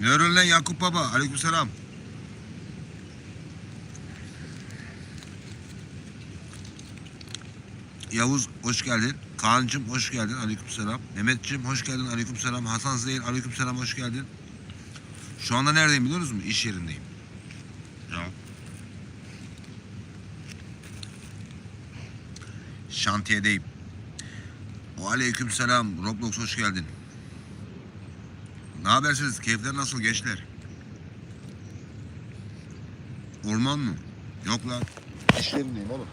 Ne öğren lan Yakup Baba? Aleykümselam. Yavuz hoş geldin. Kaan'cım hoş geldin. Aleykümselam. Mehmet'cim hoş geldin. Aleykümselam. Hasan Zeyl aleykümselam hoş geldin. Şu anda neredeyim biliyor musunuz? İş yerindeyim. Ya. Şantiyedeyim. Aleykümselam. Roblox hoş geldin. Ne habersiniz? Keyifler nasıl gençler? Orman mı? Yok lan. İş yerindeyim oğlum.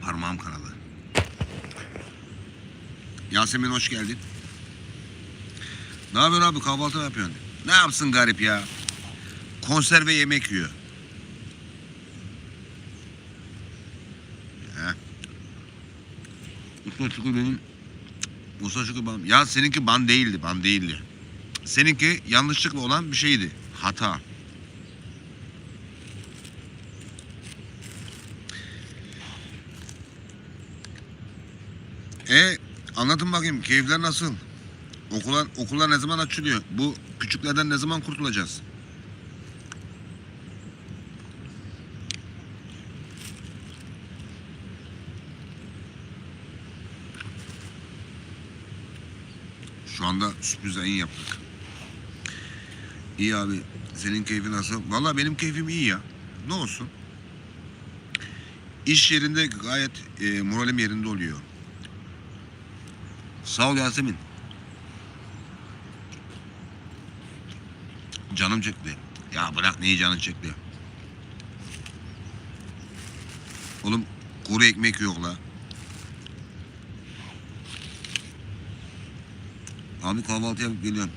Parmağım kanalı. Yasemin hoş geldin. Ne yapıyorsun abi kahvaltı mı yapıyorsun? Ne yapsın garip ya? Konserve yemek yiyor. Usta Şükrü benim Usta Şükrü benim. Ya seninki ban değildi, ban değildi. Seninki yanlışlıkla olan bir şeydi. Hata. E anlatın bakayım keyifler nasıl? Okullar, okullar ne zaman açılıyor? Bu küçüklerden ne zaman kurtulacağız? Anda sürpriz ayın yaptık. İyi abi. Senin keyfin nasıl? Vallahi benim keyfim iyi ya. Ne olsun? İş yerinde gayet e, moralim yerinde oluyor. Sağ ol Yasemin. Canım çekti. Ya bırak neyi canın çekti. Oğlum kuru ekmek yok la. Abi kahvaltı yapıp geliyorum.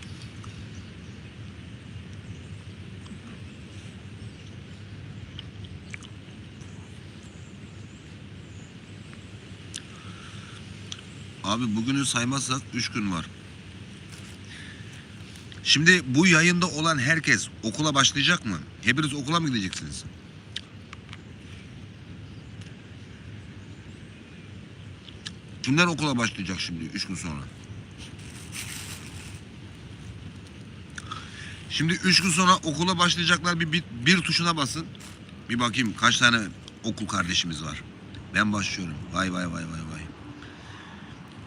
Abi bugünü saymazsak üç gün var. Şimdi bu yayında olan herkes okula başlayacak mı? Hepiniz okula mı gideceksiniz? Kimler okula başlayacak şimdi üç gün sonra? Şimdi üç gün sonra okula başlayacaklar bir, bir, bir tuşuna basın. Bir bakayım kaç tane okul kardeşimiz var. Ben başlıyorum. Vay vay vay vay vay.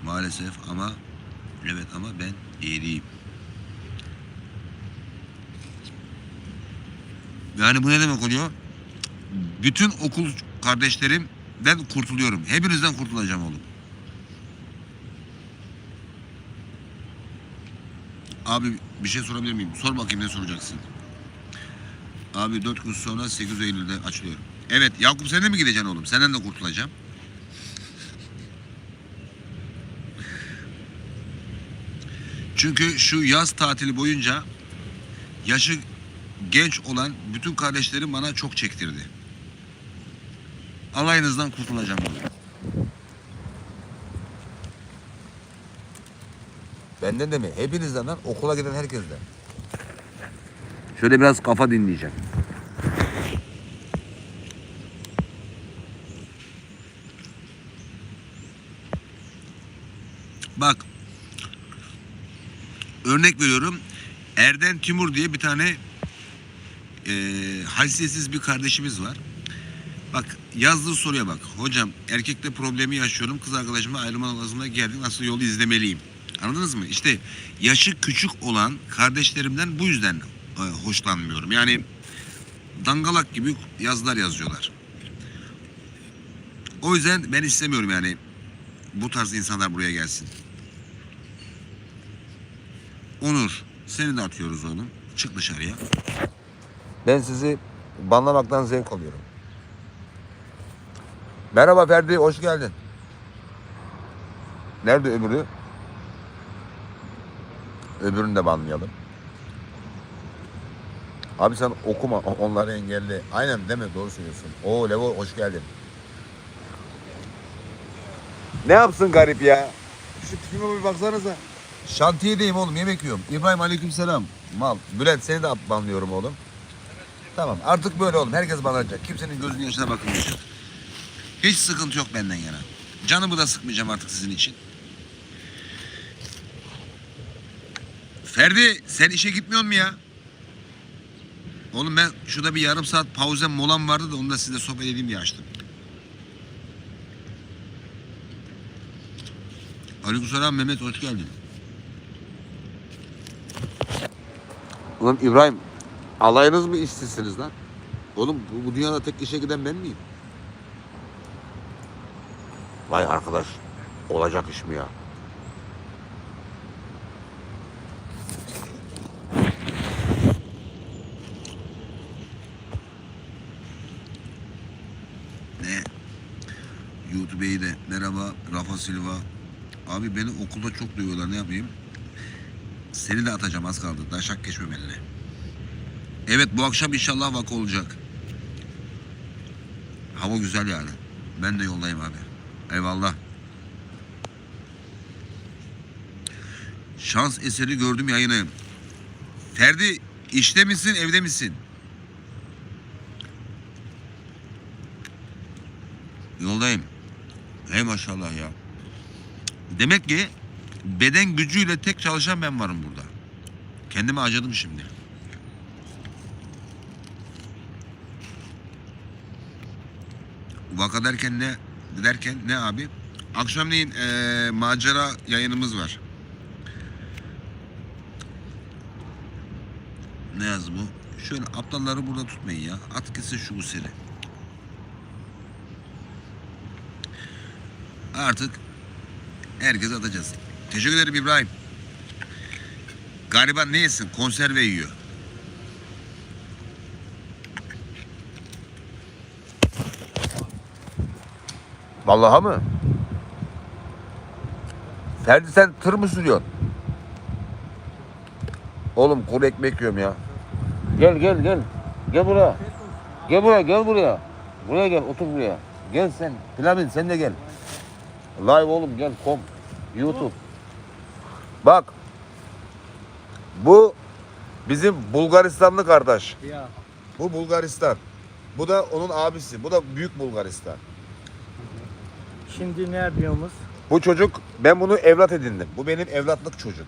Maalesef ama evet ama ben eğriyim. Yani bu ne demek oluyor? Bütün okul kardeşlerimden kurtuluyorum. Hepinizden kurtulacağım oğlum. Abi bir şey sorabilir miyim? Sor bakayım ne soracaksın? Abi dört gün sonra 8 Eylül'de açılıyorum. Evet Yakup sen de mi gideceksin oğlum? Senden de kurtulacağım. Çünkü şu yaz tatili boyunca yaşı genç olan bütün kardeşlerim bana çok çektirdi. Alayınızdan kurtulacağım oğlum. Benden de mi? Hepinizden lan okula giden herkesten. Şöyle biraz kafa dinleyeceğim. Bak. Örnek veriyorum. Erden Timur diye bir tane e, haysiyetsiz bir kardeşimiz var. Bak yazdığı soruya bak. Hocam erkekte problemi yaşıyorum. Kız arkadaşımla ayrılma lazımına geldik. Nasıl yolu izlemeliyim? Anladınız mı? İşte yaşı küçük olan kardeşlerimden bu yüzden e, hoşlanmıyorum. Yani dangalak gibi yazılar yazıyorlar. O yüzden ben istemiyorum yani bu tarz insanlar buraya gelsin. Onur, seni de atıyoruz oğlum. Çık dışarıya. Ben sizi banlamaktan zevk alıyorum. Merhaba Ferdi, hoş geldin. Nerede öbürü? Öbürünü de banlayalım. Abi sen okuma, onları engelli. Aynen mi? Doğru söylüyorsun. Oo Levo hoş geldin. Ne yapsın garip ya? Şu tipime bir baksanıza. Şantiyedeyim oğlum yemek yiyorum. İbrahim aleykümselam. Mal. Bülent seni de banlıyorum oğlum. Tamam artık böyle oğlum. Herkes bağlanacak. Kimsenin gözünün yaşına bakılmayacak. Hiç sıkıntı yok benden yana. Canımı da sıkmayacağım artık sizin için. Ferdi sen işe gitmiyor mu ya? Oğlum ben şurada bir yarım saat pauzem molam vardı da onu da sizle sohbet edeyim diye açtım. Aleykümselam Mehmet hoş geldin. Ulan İbrahim alayınız mı işsizsiniz lan? Oğlum bu, bu dünyada tek işe giden ben miyim? Vay arkadaş olacak iş mi ya? Ne? YouTube'yi de merhaba Rafa Silva. Abi beni okulda çok dövüyorlar ne yapayım? Seni de atacağım az kaldı. Daşak geçmemeline. Evet bu akşam inşallah vaka olacak. Hava güzel yani. Ben de yoldayım abi. Eyvallah. Şans eseri gördüm yayını. Ferdi işte misin evde misin? Yoldayım. Hey maşallah ya. Demek ki beden gücüyle tek çalışan ben varım burada. Kendimi acıdım şimdi. Vaka derken ne derken ne abi? Akşamleyin eee, macera yayınımız var. Ne yaz bu? Şöyle aptalları burada tutmayın ya. At gitsin şu useri. Artık herkes atacağız. Teşekkür ederim İbrahim. Gariban ne yesin? Konserve yiyor. Vallahi mı? Ferdi sen tır mı sürüyorsun? Oğlum kuru ekmek yiyorum ya. Gel gel gel. Gel buraya. Gel buraya gel buraya. Buraya gel otur buraya. Gel sen. Pilavin sen de gel. Live oğlum gel kom. YouTube. Bak. Bu bizim Bulgaristanlı kardeş. Ya Bu Bulgaristan. Bu da onun abisi. Bu da Büyük Bulgaristan. şimdi ne yapıyoruz? Bu çocuk ben bunu evlat edindim. Bu benim evlatlık çocuk.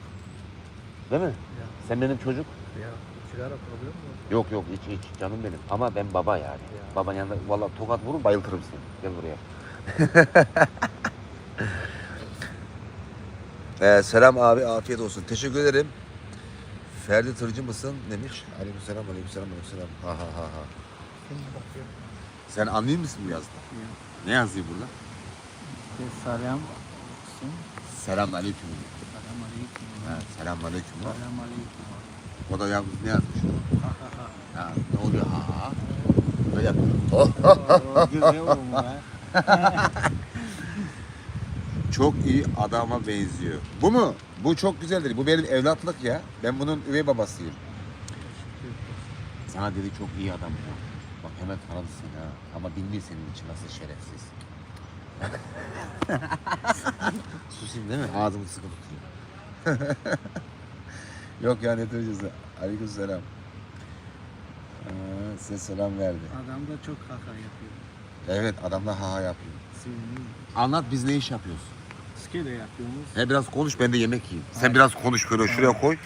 Değil mi? Sen benim çocuk. Ya sigara problem mi? Yok yok hiç hiç canım benim. Ama ben baba yani. Ya. Baban yanında vallahi tokat vurur bayıltırım seni. Gel buraya. Ee, selam abi afiyet olsun. Teşekkür ederim. Ferdi tırcı mısın demiş. Aleykümselam aleykümselam aleykümselam. Ha ha ha ha. Sen anlıyor musun bu yazda? Ne yazıyor burada? Selam. Selam aleyküm. Selam aleyküm. Ha, selam aleyküm. Selam aleyküm. O da yazmış ne yazmış? Ha ha ha. Ha, ne oluyor ha ha? Böyle yapıyor. Oo, Güzel olmuş ha. Çok iyi adama benziyor. Bu mu? Bu çok güzeldir. Bu benim evlatlık ya. Ben bunun üvey babasıyım. Sana dedi çok iyi adam ya. Bak hemen tanıdı seni ha. Ama bilmiyor senin için nasıl şerefsiz. Susayım değil mi? Ağzımı sıkı tutuyor. Yok ya ne diyeceğiz? Aleyküm selam. Ee, size selam verdi. Adam da çok haka yapıyor. Evet adamlar ha ha yapıyor. Anlat biz ne iş yapıyoruz? Ski de yapıyoruz. He biraz konuş ben de yemek yiyeyim. Sen Aynen. biraz konuş böyle şuraya koy.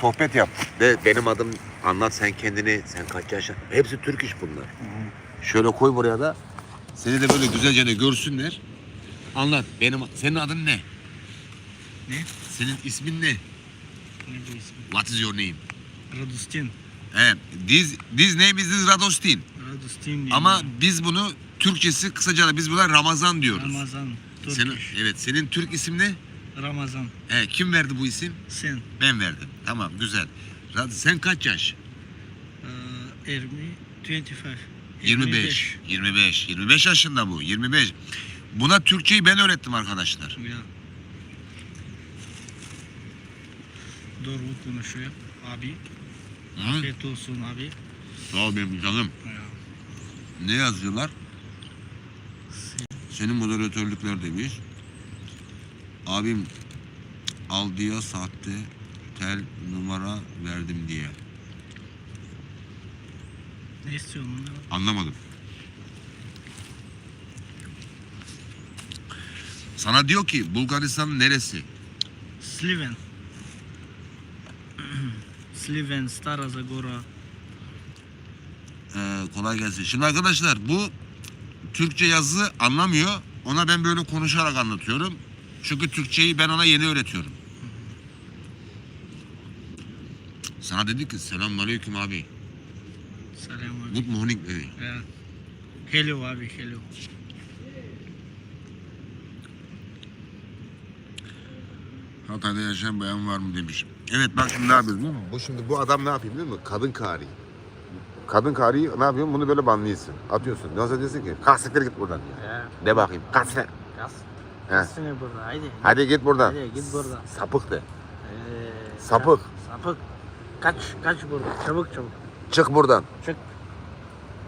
Sohbet yap. De benim adım anlat sen kendini. Sen kaç yaşın? Hepsi Türk iş bunlar. Şöyle koy buraya da. Seni de böyle güzelce de görsünler. Anlat. Benim senin adın ne? Ne? Senin ismin ne? Ne bu ismi? What is your name? Radustin. He, this, this name is. Radustin diye. Ama biz bunu Türkçesi kısaca da biz buna Ramazan diyoruz. Ramazan. Türk Senin, evet senin Türk isim ne? Ramazan. He, kim verdi bu isim? Sen. Ben verdim. Tamam güzel. Sen kaç yaş? Ermi 25. 25. 25. 25 yaşında bu. 25. Buna Türkçeyi ben öğrettim arkadaşlar. Ya. Doğru konuşuyor abi. Hı? Afiyet olsun abi. Sağ ol benim canım. Ya. Ne yazıyorlar? Senin moderatörlükler demiş. Abim al diye sahte tel numara verdim diye. Ne istiyorsun ondan? Anlamadım. Sana diyor ki Bulgaristan'ın neresi? Sliven. Sliven, Stara Zagora. Ee, kolay gelsin. Şimdi arkadaşlar bu Türkçe yazı anlamıyor. Ona ben böyle konuşarak anlatıyorum. Çünkü Türkçeyi ben ona yeni öğretiyorum. Sana dedi ki selamünaleyküm abi. Selam abi. Good morning dedi. Ya. Hello abi, hello. Hatay'da yaşayan bayan var mı demiş. Evet bak şimdi ne yapıyoruz biliyor musun? Bu şimdi bu adam ne yapıyor biliyor musun? Kadın kari. Kadın kariyi ne yapıyorsun? Bunu böyle banlıyorsun. Atıyorsun. Nasıl diyorsun ki? Kalk siktir git buradan. Ya. De bakayım. Kalk siktir. Kas. He. Burada. Haydi. Hadi git buradan. Hadi git buradan. Sapık de. Ee, Sapık. Sapık. Kaç, kaç burada. Çabuk çabuk. Çık buradan. Çık.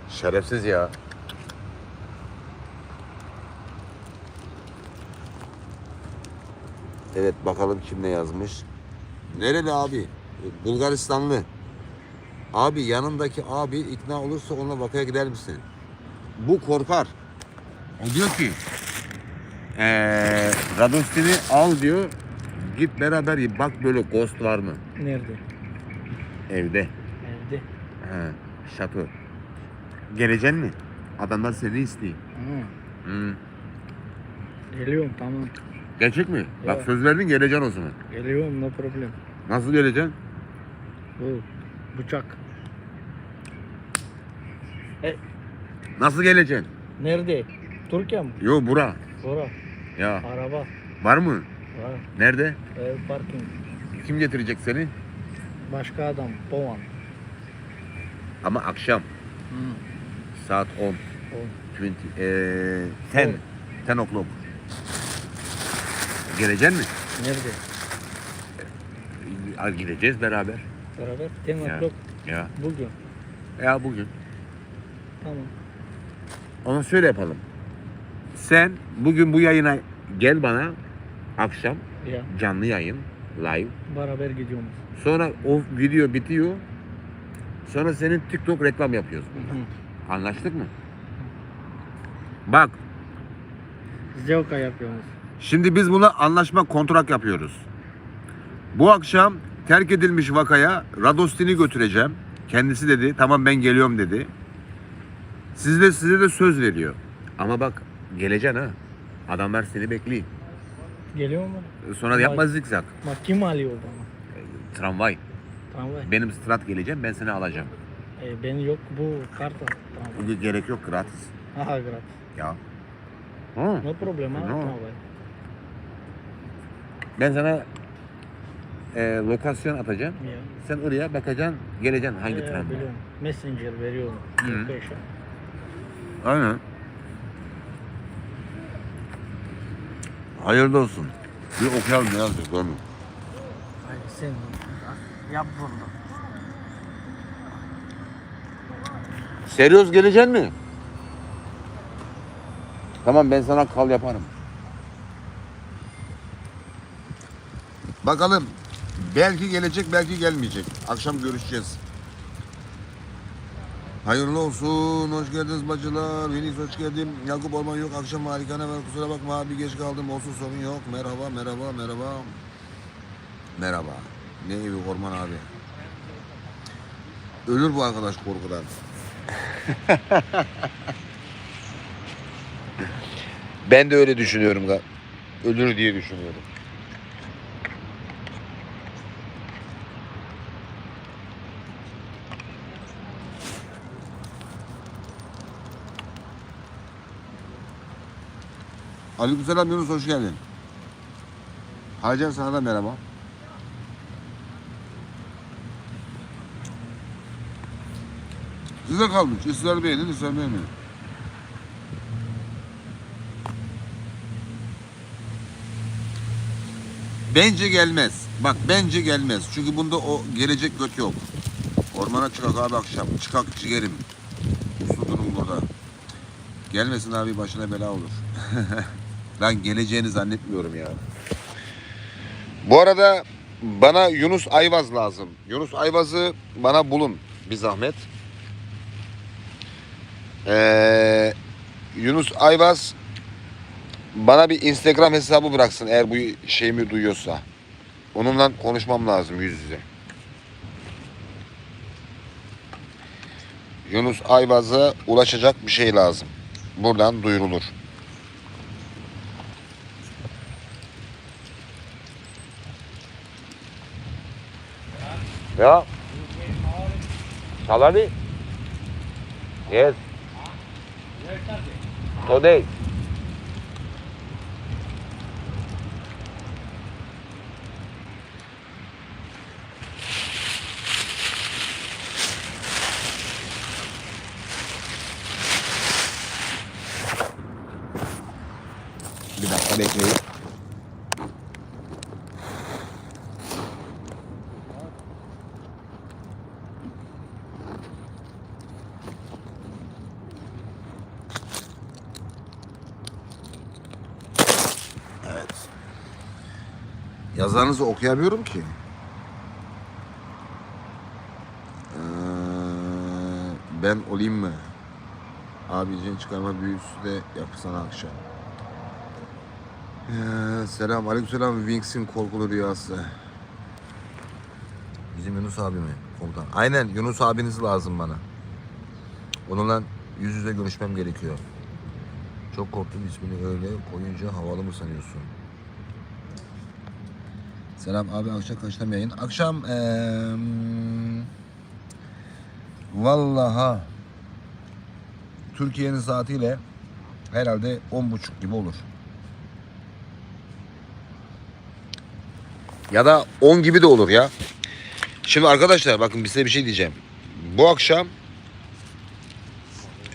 Şerefsiz ya. Evet bakalım kim ne yazmış. Nereli abi? Bulgaristanlı. Abi yanındaki abi ikna olursa onunla vakaya gider misin? Bu korkar. O diyor ki ee, Radostin'i al diyor. Git beraber ye. bak böyle ghost var mı? Nerede? Evde. Evde. He, şato. Geleceksin mi? Adamlar seni istiyor. Hı. Hı. Geliyorum tamam. Gerçek mi? Bak Evet. söz verdin geleceksin o zaman. Geliyorum no problem. Nasıl geleceksin? Bu bıçak. Nasıl geleceksin? Nerede? Türkiye mi? Yo bura. Sonra Ya araba var mı? var. Nerede? Ev parking. Kim getirecek seni? Başka adam. Povan. Ama akşam saat 10. On. 20, eee 10. 10 o'clock. Geleceksin mi? Nerede? Al Gideceğiz beraber. Beraber. Ten Ya. o'clock Ya. bugün. Ya bugün. Tamam. Onu şöyle yapalım. Sen bugün bu yayına gel bana akşam Ya. canlı yayın live. Beraber gidiyoruz. Sonra o video bitiyor. Sonra senin TikTok reklam yapıyoruz. Hı. Anlaştık mı? Bak Zevka yapıyoruz. şimdi biz buna anlaşma kontrat yapıyoruz. Bu akşam terk edilmiş vakaya Radostin'i götüreceğim. Kendisi dedi tamam ben geliyorum dedi. Siz de size de söz veriyor. Ama bak geleceksin ha. Adamlar seni bekliyor. Geliyor mu? Sonra yapma zikzak. Bak kim alıyor bana? Tramvay. Tramvay. Benim strat geleceğim ben seni alacağım. E, ben yok bu karta. Tramvay. Gerek yok gratis. Aha gratis. Ya. Hı. No problem ha No. tramvay. Ben sana e, lokasyon atacağım. Ya. Sen oraya bakacaksın, geleceksin hangi Ya, tramvay. biliyorum. Messenger veriyorum. Hı. Location. Aynen. Hayırlı olsun. Bir okuyalım ne yazıyor görmüyor. Hadi sen yap bunu. Seriyoz geleceksin mi? Tamam ben sana kal yaparım. Bakalım. Belki gelecek, belki gelmeyecek. Akşam görüşeceğiz. Hayırlı olsun. Hoş geldiniz bacılar. Veniz hoş geldin. Yakup Orman yok. Akşam harikane var. Kusura bakma abi geç kaldım. Olsun sorun yok. Merhaba, merhaba, merhaba. Merhaba. Ne evi Orman abi. Ölür bu arkadaş korkudan. Ben de öyle düşünüyorum. Ölür diye düşünüyorum. Aleykümselam Yunus hoş geldin. Hacer sana da merhaba. Size kalmış. İster beğenin, ister beğenmeyin. Bence gelmez. Bak bence gelmez. Çünkü bunda o gelecek göt yok. Ormana çıkak abi akşam. Çıkak ciğerim. Uslu durum burada. Gelmesin abi başına bela olur. ben geleceğini zannetmiyorum ya. Bu arada bana Yunus Ayvaz lazım. Yunus Ayvaz'ı bana bulun bir zahmet. Ee, Yunus Ayvaz bana bir Instagram hesabı bıraksın eğer bu şeyimi duyuyorsa. Onunla konuşmam lazım yüz yüze. Yunus Ayvaz'a ulaşacak bir şey lazım. Buradan duyurulur. Ya. Salary? Yes. Today. Yazarınızı okuyamıyorum ki. Ee, ben olayım mı? Abicin çıkarma büyüsü de yapsana akşam. Ee, selam, aleykümselam. Wings'in korkulu rüyası. Bizim Yunus abi mi? Komutan. Aynen Yunus abiniz lazım bana. Onunla yüz yüze görüşmem gerekiyor. Çok korktum ismini öyle koyunca havalı mı sanıyorsun? Selam abi akşam kaçta yayın? Akşam eee vallaha Türkiye'nin saatiyle herhalde on buçuk gibi olur. Ya da 10 gibi de olur ya. Şimdi arkadaşlar bakın size bir şey diyeceğim. Bu akşam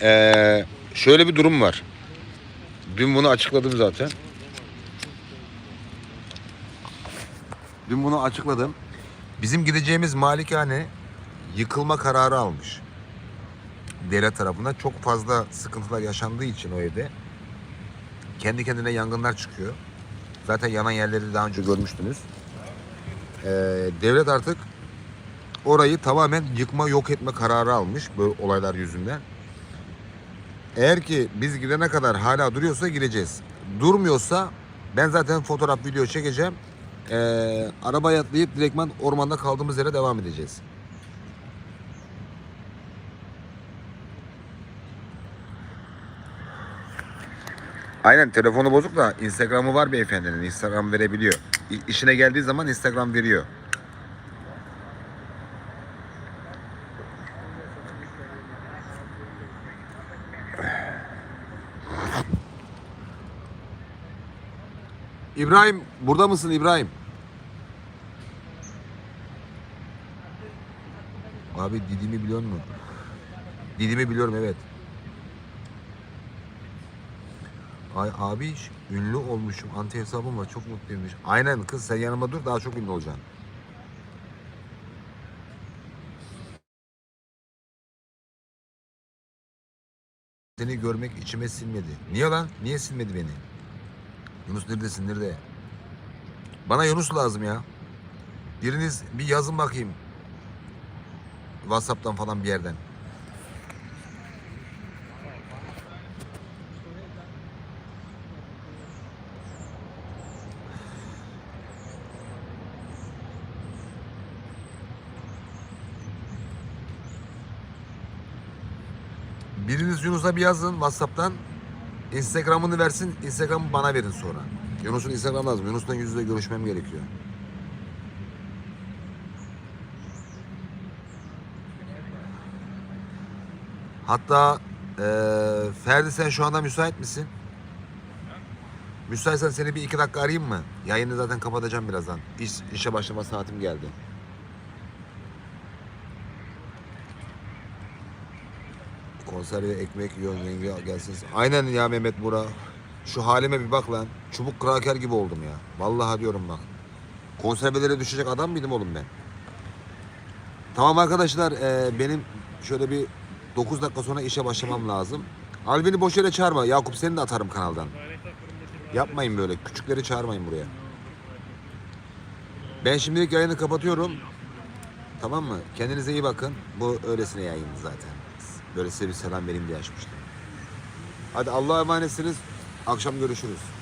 eee, şöyle bir durum var. Dün bunu açıkladım zaten. Dün bunu açıkladım. Bizim gideceğimiz malikane yıkılma kararı almış. Devlet tarafından çok fazla sıkıntılar yaşandığı için o evde kendi kendine yangınlar çıkıyor. Zaten yanan yerleri daha önce görmüştünüz. Ee, devlet artık orayı tamamen yıkma yok etme kararı almış böyle olaylar yüzünden. Eğer ki biz gidene kadar hala duruyorsa gireceğiz. Durmuyorsa ben zaten fotoğraf video çekeceğim. Ee, arabaya atlayıp direktman ormanda kaldığımız yere devam edeceğiz. Aynen telefonu bozuk da Instagram'ı var beyefendinin. Instagram verebiliyor. İşine geldiği zaman Instagram veriyor. İbrahim burada mısın İbrahim? Abi Didim'i biliyor musun? Didim'i biliyorum evet. Ay abi ünlü olmuşum. Anti hesabım var. Çok mutluyum. Aynen kız sen yanıma dur daha çok ünlü olacaksın. Seni görmek içime sinmedi. Niye lan? Niye sinmedi beni? Yunus neredesin? Nerede? Bana Yunus lazım ya. Biriniz bir yazın bakayım. Whatsapp'tan falan bir yerden. Biriniz Yunus'a bir yazın Whatsapp'tan. Instagram'ını versin. Instagram'ı bana verin sonra. Yunus'un Instagram lazım. Yunus'la yüz yüze görüşmem gerekiyor. Hatta eee Ferdi sen şu anda müsait misin? Müsaitsen seni bir iki dakika arayayım mı? Yayını zaten kapatacağım birazdan. İş, işe başlama saatim geldi. Konserve ekmek yiyorsun yenge gelsin. Aynen ya Mehmet Bura. Şu halime bir bak lan. Çubuk kraker gibi oldum ya. Vallahi diyorum bak. Konservelere düşecek adam mıydım oğlum ben? Tamam arkadaşlar e, benim şöyle bir 9 dakika sonra işe başlamam lazım. Albin'i boş yere çağırma. Yakup seni de atarım kanaldan. Yapmayın böyle. Küçükleri çağırmayın buraya. Ben şimdilik yayını kapatıyorum. Tamam mı? Kendinize iyi bakın. Bu öylesine yayın zaten. Böyle size bir selam benim diye açmıştım. Hadi Allah'a emanetsiniz. Akşam görüşürüz.